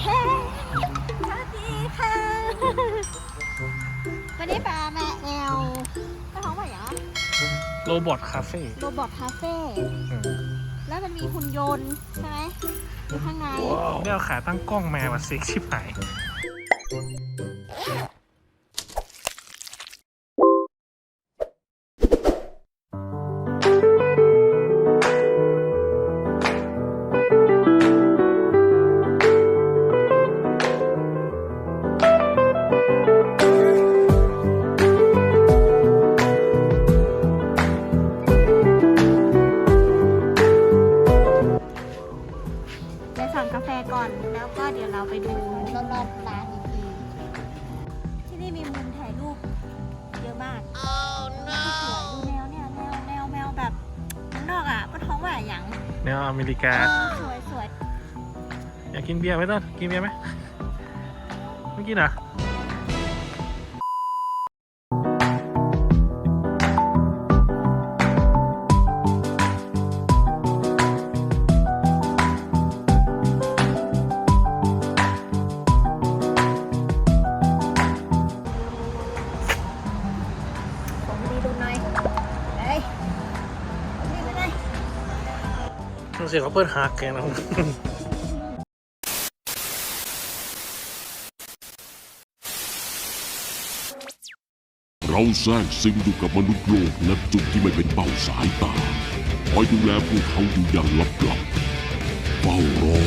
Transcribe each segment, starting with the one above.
เฮ้สวัสดีค่ะ วันนี้ปลาแม่แอลก็ท้องว่าอย่างโรบอทคาเฟ่โรบอทคาเฟ่ แล้วมันมีหุ่นยนต์ใช่ไหมอยู่ข้างในไม่เอาขาตั้งกล้องมาว่าเซ็กชิบหาย รอบๆร้านอีกทีที่นี่มีมุมถ่ายรูปเยอะมากสวยดูแนวเนี่ยแนวแนวแมวแบบข้างนอกอะปะท้องว่าอย่างแนวอเมริกาเออสวยสวยอยากกินเบียร์ไหมต้นกินเบียร์ไหมไม่กินเหรอ่ ต้องเสียเขาเปิดหักแกนะเราแทรกซึมอยู่กับมนุษย์โลกณจุดที่ไม่เป็นเป้าสายตาคอยดูแลพวกเขาอยู่อย่างลับๆเฝ้ารอ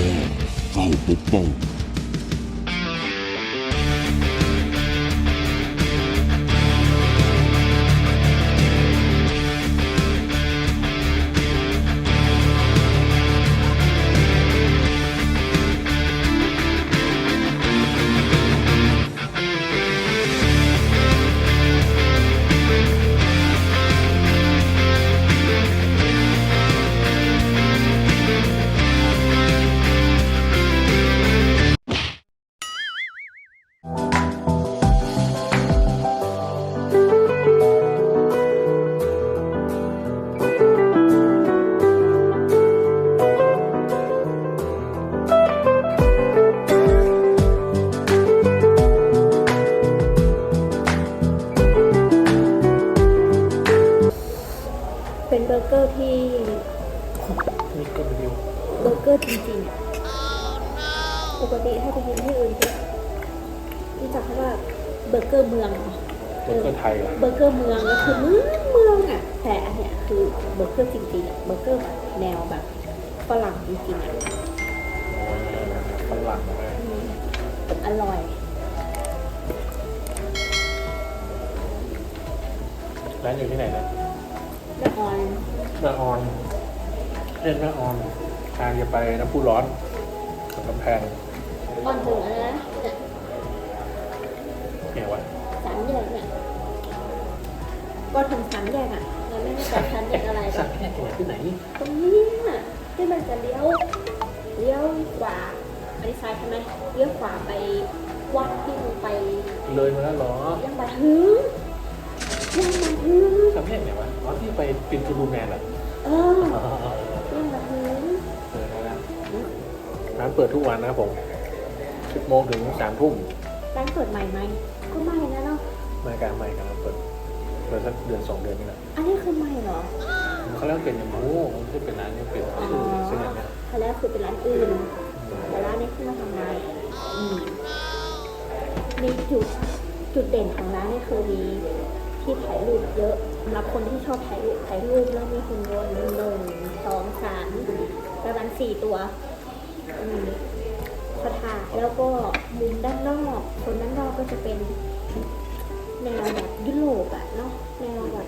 เฝ้าปกป้อง เบอร์เกอร์ที่นี่ก็วิวเบอร์เกอร์จริงๆอะปกติถ้าไปกินที่อื่นจะรู้จักคำว่าเบอร์เกอร์เมืองเหรอเบอร์เกอร์ไทยอะเบอร์เกอร์เมืองก็คือเมืองเมืองอะ แต่อันเนี้ยคือเบอร์เกอร์จริงๆอะเบอร์เกอร์แบบแนวแบบฝรั่งจริงๆอะฝรั่งนะอืมอร่อยร้านอยู่ที่ไหนนะ แน่นอนแม่ออนเรียนแม่ออนทางจะไปน้ำพุร้อนกับกำแพงก่อนถึงอะไรนะเนี่ยเหี่ยวะสามแยกเนี่ยก่อนถึงสามแยกอะเราไม่ได้แต่ชั้นแยกอะไรหรสัอกกแค่ที่ไหนตรงนี้น่ะที่มันจะเลี้ยวเลี้ยวขวาอันนี้ซ้ายใช่ไหมเลี้ยวขวาไปวัดที่มึงไป เลยมาแล้วเหรอ ยังมาถึงยังมาถึงสักแค่ไหนวะ อ๋อที่ไปปินทูรูแมนเหรอเออยังมาถึงเออนั่นแหละร้านเปิดทุกวันนะครับผม10โมงถึง3ทุ่มร้านเปิดใหม่ไหมก็ไม่นะเนาะรายการใหม่กำลังเปิดเปิดสักเดือนสองเดือนนี่แหละอันนี้คือใหม่เหรอเขาเรียกเป็นอย่างโอ้มันไม่ใช่เป็นร้านนี่เป็นอ๋อชื่อซึ่งอันเนี้ยคันแรกคือเป็นร้านอื่นแต่ร้านนี้ขึ้นมาทำงานอืมมีจุดจุดเด่นของร้านนี่คือมีที่ถ่ายรูปเยอะ สำหรับคนที่ชอบถ่ายรูปถ่ายรูปแล้วมีหุ่นยนต์หนึ่งสองสามประมาณสี่ตัวอืมพอถ่าแล้วก็มุมด้านนอกคนด้านนอกก็จะเป็นแนวแบบยุโรปอะเนาะแนวแบบ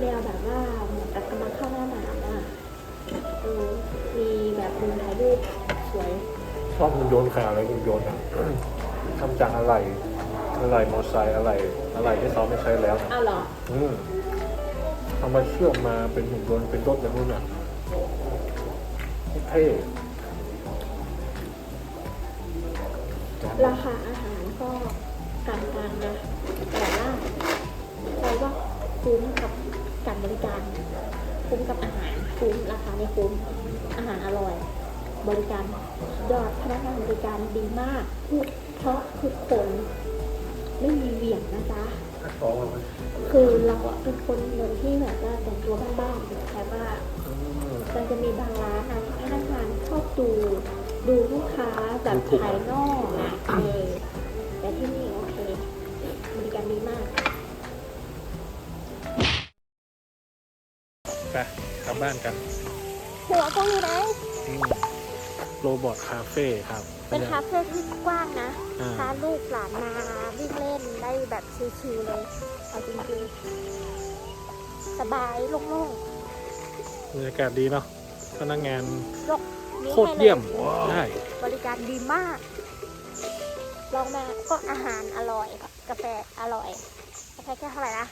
แนวแบบว่าเหมือนกับกำลังเข้าหน้าหนาวอะเออมีแบบมุมถ่ายรูปสวย ชอบคุณโยนต์ขาอะไรคุณโยนต์อะทำจากอะไร อะไรมอเตอร์ไซค์อะไร อะไรที่เขาไม่ใช้แล้วนะเอาเหรอ อืมเอามาเชื่อมมาเป็นหุ่นยนต์เป็นรถแบบนู้นอะเท่ราคาอาหารก็กลางๆนะ แต่ว่าเราว่าคุ้มกับการบริการเคุ้มกับอาหาร คุ้มราคาไม่คุ้ม อาหารอร่อย บริการยอดพนักงานบริการดีมากพูดเพราะทุกคน ไม่มีเหวี่ยงนะจ๊ะท้องมันคือเราอะเป็นคนเงินที่แบบว่าแต่งตัวบ้านๆแต่ว่ามันจะมีบางร้านนะที่พนักงานชอบดูดูลูกค้าแบบภายนอกอะเออแต่ที่นี่โอเคบริการดีมากไปกลับบ้านกัน หัวก็อยู่ไหน โรบอทคาเฟ่ครับ เป็นคาเฟ่ที่กว้างนะอ่า พาลูกหลานมาวิ่งเล่นได้แบบชิลๆเลยเอาจริงๆสบายโล่งบรรยากาศดีเนาะพนักงานๆยกนิ้วโคตรให้เลเยี่ยมได้บริการดีมาก ลองมาก็อาหารอร่อยกาแฟอร่อยกาแฟแค่เท่าไหร่นะ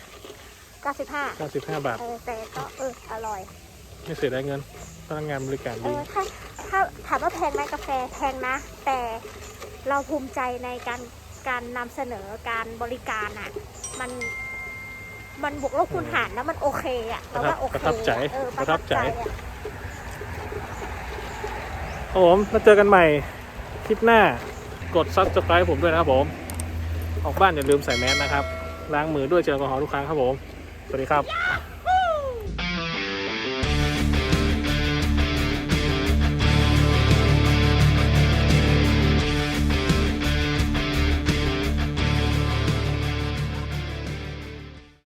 95 95 บาท เออแต่ก็เอออร่อย ไม่เสียดายเงินพนักงานบริการเอดี อถ้า ถ้าถามว่าแพงไหมกาแฟแพงนะ แต่เราภูมิใจในการการนำเสนอการบริการอะ มันมันบวกลบคูณหารแล้วมันโอเคอะเราว่าโอเคประทับใจเออประทับใจอะครับผมมาเจอกันใหม่คลิปหน้ากดซับสไคร b ์ผมด้วยนะครับผม ออกบ้านอย่าลืมใส่แมสนะครับ ล้างมือด้วยเจลแอลกอฮอล์ทุกครั้งครับผม สวัสดีครับ